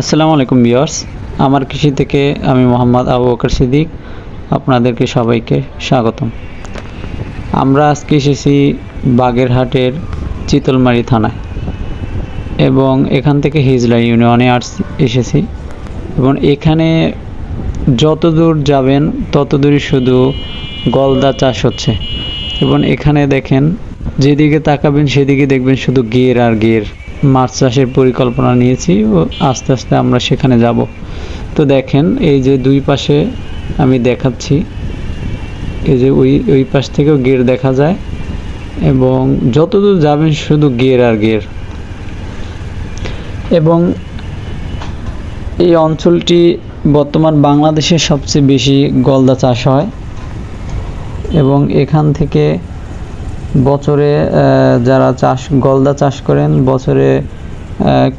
আসসালামু আলাইকুম বিয়ার্স আমার কৃষি থেকে আমি মোহাম্মদ আবু বকর সিদ্দিক। আপনাদেরকে সবাইকে স্বাগতম। আমরা আজকে এসেছি বাগেরহাটের চিতলমারি থানায় এবং এখান থেকে হিজলা ইউনিয়নে আস, এসেছি এবং এখানে যত দূর যাবেন, তত দূরই শুধু গলদা চাষ হচ্ছে এবং এখানে দেখেন, যেদিকে তাকাবেন, সেদিকে দেখবেন শুধু গের আর গের। মাছ চাষের পরিকল্পনা নিয়েছি ও আস্তে আস্তে আমরা সেখানে যাব। তো দেখেন, এই যে দুই পাশে আমি দেখাচ্ছি, এই যে ওই ওই পাশ থেকেও গের দেখা যায় এবং যতদূর যাবেন শুধু গের আর গের। এবং এই অঞ্চলটি বর্তমান বাংলাদেশের সবচেয়ে বেশি গলদা চাষ হয় এবং এখান থেকে বছরে যারা চাষ, গলদা চাষ করেন, বছরে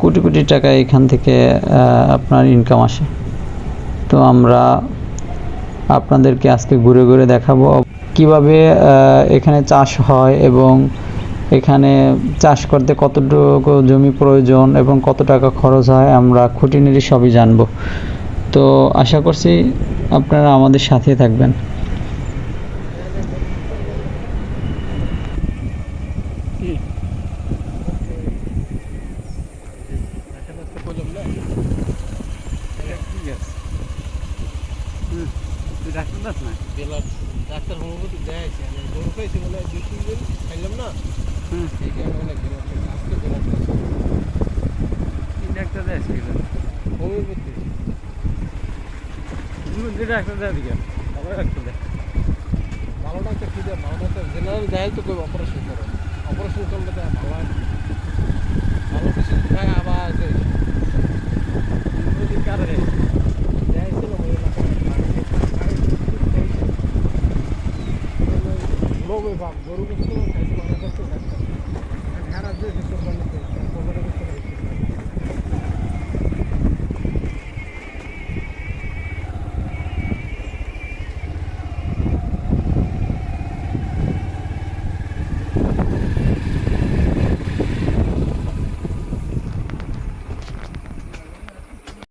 কোটি কোটি টাকা এখান থেকে আপনার ইনকাম আসে। তো আমরা আপনাদেরকে আজকে ঘুরে ঘুরে দেখাবো কীভাবে এখানে চাষ হয় এবং এখানে চাষ করতে কতটুকু জমি প্রয়োজন এবং কত টাকা খরচ হয়, আমরা খুঁটিনাটি সবই জানব। তো আশা করছি আপনারা আমাদের সাথে থাকবেন। ডাক্তার গরু খাইছি বলে তিন দিন খাইলাম না বেলা ডাক্তার হোমিওপ্যাথি ডাক্তার ভালো ডাক্তার ভালো ডাক্তার কি দেয় ভালো ডাক্তার জেনারেল দেখাই তো কই অপারেশন করো? অপারেশন করলে তো ভালো হয় ভালো কিছু খায় আবার যে হোমিওপ্যাথি কারে দেখাইছিল ওই এলাকায় লোক ওই বাপ গরু গোস্ত খাইছে মানে করতে ডাক্তার ঝাড়া দিয়ে কিছু খাইছে